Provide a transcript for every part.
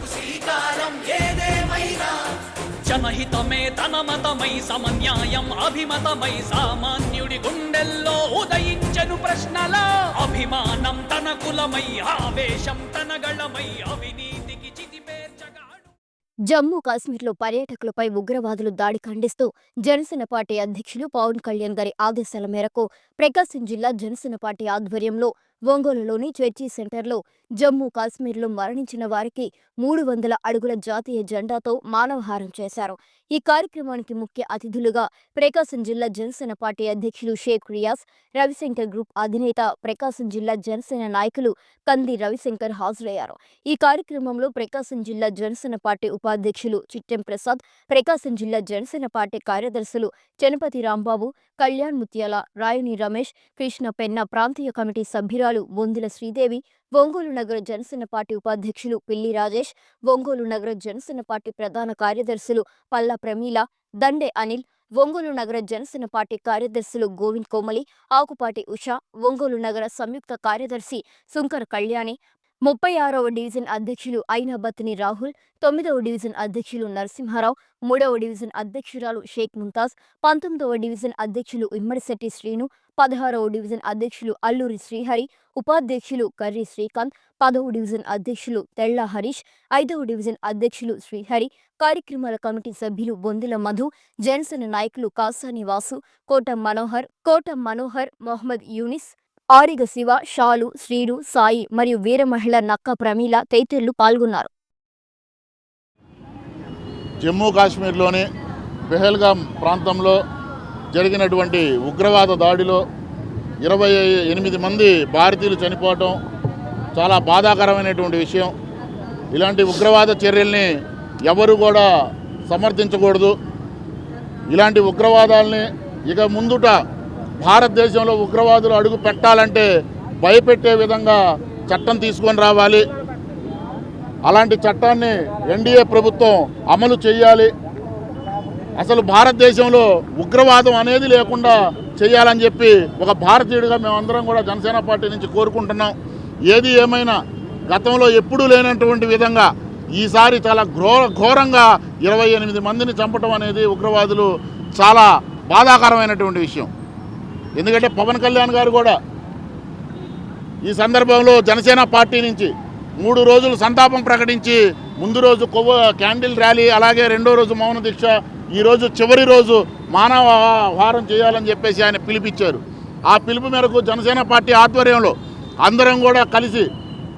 చర్చకు జనహితమే తన మతమై సమన్యాయం అభిమతమై సామాన్యుడి గుండెల్లో ఉదయించను ప్రశ్నల. అభిమానం తన కులమై ఆవేశం తన గళమై అవినీతికి చితిపేర్చగా జమ్మూ కాశ్మీర్లో పర్యాటకులపై ఉగ్రవాదులు దాడి ఖండిస్తూ జనసేన పార్టీ అధ్యక్షులు పవన్ కళ్యాణ్ గారి ఆదేశాల మేరకు ప్రకాశం జిల్లా జనసేన పార్టీ ఆధ్వర్యంలో ఒంగోలులోని చర్చి సెంటర్లో జమ్మూ కాశ్మీర్లో మరణించిన వారికి మూడు వందల అడుగుల జాతీయ జెండాతో మానవహారం చేశారు. ఈ కార్యక్రమానికి ముఖ్య అతిథులుగా ప్రకాశం జిల్లా జనసేన పార్టీ అధ్యక్షులు షేక్ రియాజ్ రవిశంకర్ గ్రూప్ అధినేత ప్రకాశం జిల్లా జనసేన నాయకులు కంది రవిశంకర్ హాజరయ్యారు. ఈ కార్యక్రమంలో ప్రకాశం జిల్లా జనసేన పార్టీ ఉపాధ్యక్షులు చిట్టెం ప్రసాద్ ప్రకాశం జిల్లా జనసేన పార్టీ కార్యదర్శులు చనపతి రాంబాబు కళ్యాణ్ ముత్యాల రాయుని రమేష్ కృష్ణ పెన్న ప్రాంతీయ కమిటీ సభ్యురాలు బొందుల శ్రీదేవి ఒంగోలు నగర జనసేన పార్టీ ఉపాధ్యక్షులు పిల్లి రాజేష్ ఒంగోలు నగర జనసేన పార్టీ ప్రధాన కార్యదర్శులు పల్లా ప్రమీల దండే అనిల్ ఒంగోలు నగర జనసేన పార్టీ కార్యదర్శులు గోవింద్ కోమలి ఆకుపాటి ఉష ఒంగోలు నగర సంయుక్త కార్యదర్శి శుంకర్ కళ్యాణి ముప్పై ఆరవ డివిజన్ అధ్యక్షులు ఐనాబత్ని రాహుల్ తొమ్మిదవ డివిజన్ అధ్యక్షులు నరసింహారావు మూడవ డివిజన్ అధ్యక్షురాలు షేక్ ముంతాజ్ పంతొమ్మిదవ డివిజన్ అధ్యక్షులు ఇమ్మడిశెట్టి శ్రీను పదహారవ డివిజన్ అధ్యక్షులు అల్లూరి శ్రీహరి ఉపాధ్యక్షులు కర్రి శ్రీకాంత్ పదవ డివిజన్ అధ్యక్షులు తెళ్ళ హరీష్ ఐదవ డివిజన్ అధ్యక్షులు శ్రీహరి కార్యక్రమాల కమిటీ సభ్యులు బొందిల మధు జనసేన నాయకులు కాసాని వాసు కోట మనోహర్ కోట మనోహర్ మొహమ్మద్ యూనిస్ ఆరిగ శివ షాలు శ్రీడు సాయి మరియు వీర మహిళ నక్క ప్రమీల తదితరులు పాల్గొన్నారు. జమ్మూ కాశ్మీర్లోని పెహల్గామ్ ప్రాంతంలో జరిగినటువంటి ఉగ్రవాద దాడిలో ఇరవై ఎనిమిది మంది భారతీయులు చనిపోవటం చాలా బాధాకరమైనటువంటి విషయం. ఇలాంటి ఉగ్రవాద చర్యల్ని ఎవరు కూడా సమర్థించకూడదు. ఇలాంటి ఉగ్రవాదాలని ఇక ముందుట భారతదేశంలో ఉగ్రవాదులు అడుగు పెట్టాలంటే భయపెట్టే విధంగా చట్టం తీసుకొని రావాలి. అలాంటి చట్టాన్ని ఎన్డీఏ ప్రభుత్వం అమలు చేయాలి. అసలు భారతదేశంలో ఉగ్రవాదం అనేది లేకుండా చేయాలని చెప్పి ఒక భారతీయుడిగా మేమందరం కూడా జనసేన పార్టీ నుంచి కోరుకుంటున్నాం. ఏది ఏమైనా గతంలో ఎప్పుడూ లేనటువంటి విధంగా ఈసారి చాలా ఘోర ఘోరంగా ఇరవై ఎనిమిది మందిని చంపటం అనేది ఉగ్రవాదులు చాలా బాధాకరమైనటువంటి విషయం. ఎందుకంటే పవన్ కళ్యాణ్ గారు కూడా ఈ సందర్భంలో జనసేన పార్టీ నుంచి మూడు రోజులు సంతాపం ప్రకటించి ముందు రోజు కొవ్వ క్యాండిల్ ర్యాలీ అలాగే రెండో రోజు మౌన దీక్ష ఈ రోజు చివరి రోజు మానవ వారం చేయాలని చెప్పేసి ఆయన పిలిపించారు. ఆ పిలుపు మేరకు జనసేన పార్టీ ఆధ్వర్యంలో అందరం కూడా కలిసి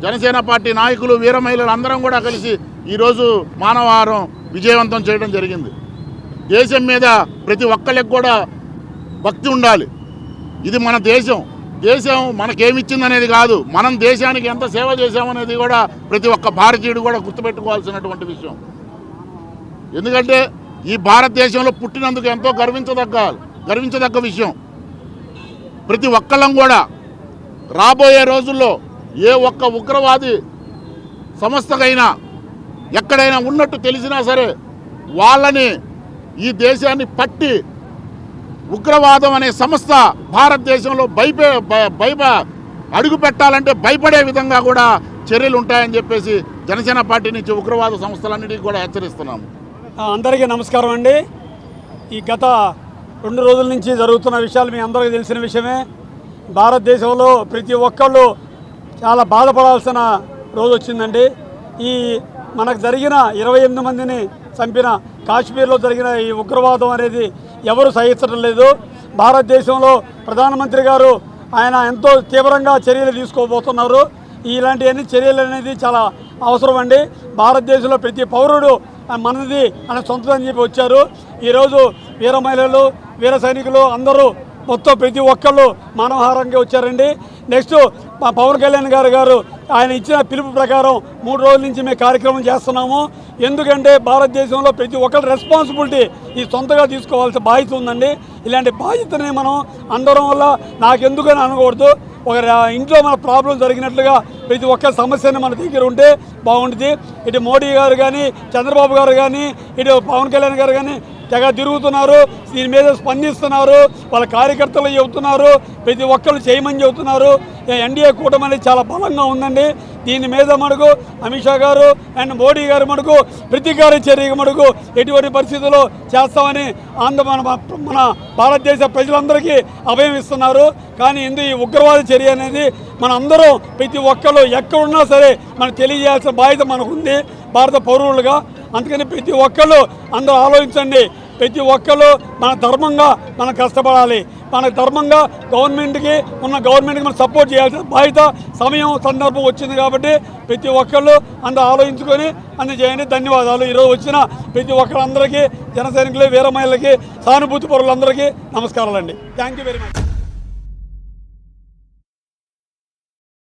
జనసేన పార్టీ నాయకులు వీర మహిళలు అందరం కూడా కలిసి ఈరోజు మానవహారం విజయవంతం చేయడం జరిగింది. దేశం మీద ప్రతి ఒక్కరికి కూడా భక్తి ఉండాలి. ఇది మన దేశం. దేశం మనకేమిచ్చిందనేది కాదు. మనం దేశానికి ఎంత సేవ చేశామనేది కూడా ప్రతి ఒక్క భారతీయుడు కూడా గుర్తుపెట్టుకోవాల్సినటువంటి విషయం. ఎందుకంటే ఈ భారతదేశంలో పుట్టినందుకు ఎంతో గర్వించదగ్గ గర్వించదగ్గ విషయం. ప్రతి ఒక్కళ్ళం కూడా రాబోయే రోజుల్లో ఏ ఒక్క ఉగ్రవాది సంస్థకైనా ఎక్కడైనా ఉన్నట్టు తెలిసినా సరే వాళ్ళని ఈ దేశాన్ని పట్టి ఉగ్రవాదం అనే సంస్థ భారతదేశంలో భయపే భయ భయప అడుగు పెట్టాలంటే భయపడే విధంగా కూడా చర్యలు ఉంటాయని చెప్పేసి జనసేన పార్టీ నుంచి ఉగ్రవాద సంస్థలన్నిటికీ కూడా హెచ్చరిస్తున్నాము. అందరికీ నమస్కారం అండి. ఈ గత రెండు రోజుల నుంచి జరుగుతున్న విషయాలు మీ అందరికీ తెలిసిన విషయమే. భారతదేశంలో ప్రతి ఒక్కళ్ళు చాలా బాధపడాల్సిన రోజు వచ్చిందండి. ఈ మనకు జరిగిన ఇరవై ఎనిమిది మందిని చంపిన కాశ్మీర్లో జరిగిన ఈ ఉగ్రవాదం అనేది ఎవరు సహించడం లేదు. భారతదేశంలో ప్రధానమంత్రి గారు ఆయన ఎంతో తీవ్రంగా చర్యలు తీసుకోబోతున్నారు. ఇలాంటివన్నీ చర్యలు అనేది చాలా అవసరం అండి. భారతదేశంలో ప్రతి పౌరుడు మనది అనే సొంతం అని చెప్పి వచ్చారు. ఈరోజు వీర మహిళలు వీర సైనికులు అందరూ మొత్తం ప్రతి ఒక్కళ్ళు మానవహారంగా వచ్చారండి. నెక్స్ట్ మా పవన్ కళ్యాణ్ గారు గారు ఆయన ఇచ్చిన పిలుపు ప్రకారం మూడు రోజుల నుంచి మేము కార్యక్రమం చేస్తున్నాము. ఎందుకంటే భారతదేశంలో ప్రతి ఒక్కరి రెస్పాన్సిబిలిటీ ఈ సొంతగా తీసుకోవాల్సిన బాధ్యత ఉందండి. ఇలాంటి బాధ్యతని మనం అందరం వల్ల నాకెందుకని అనకూడదు. ఒక ఇంట్లో మన ప్రాబ్లం జరిగినట్లుగా ప్రతి ఒక్క సమస్యని మన దగ్గర ఉంటే బాగుంటుంది. ఇటు మోడీ గారు కానీ చంద్రబాబు గారు కానీ ఇటు పవన్ కళ్యాణ్ గారు కానీ తెగ తిరుగుతున్నారు. దీని మీద స్పందిస్తున్నారు వాళ్ళ కార్యకర్తలు చెబుతున్నారు ప్రతి ఒక్కరు చేయమని చెబుతున్నారు. ఎన్డీఏ కూటమి అనేది చాలా బలంగా ఉందండి. దీని మీద మడుగు అమిత్ షా గారు అండ్ మోడీ గారు మడుగు ప్రతీకార చర్య మడుగు ఎటువంటి పరిస్థితుల్లో చేస్తామని ఆంధ్ర మన మన భారతదేశ ప్రజలందరికీ అభయం ఇస్తున్నారు. కానీ ఇందు ఈ ఉగ్రవాద చర్య అనేది మనందరం ప్రతి ఒక్కరు ఎక్కడున్నా సరే మనం తెలియజేయాల్సిన బాధ్యత మనకు ఉంది భారత పౌరులుగా. అందుకని ప్రతి ఒక్కళ్ళు అందరూ ఆలోచించండి. ప్రతి ఒక్కరు మన ధర్మంగా మనం కష్టపడాలి. మన ధర్మంగా గవర్నమెంట్కి ఉన్న గవర్నమెంట్కి మనం సపోర్ట్ చేయాల్సిన బాధ్యత సమయం సందర్భం వచ్చింది కాబట్టి ప్రతి ఒక్కళ్ళు అందరూ ఆలోచించుకొని అందు చేయండి. ధన్యవాదాలు. ఈరోజు వచ్చిన ప్రతి ఒక్కరందరికీ జన సైనికులు వీరమహిళలకి సానుభూతి పరులందరికీ నమస్కారాలండి. Thank you very much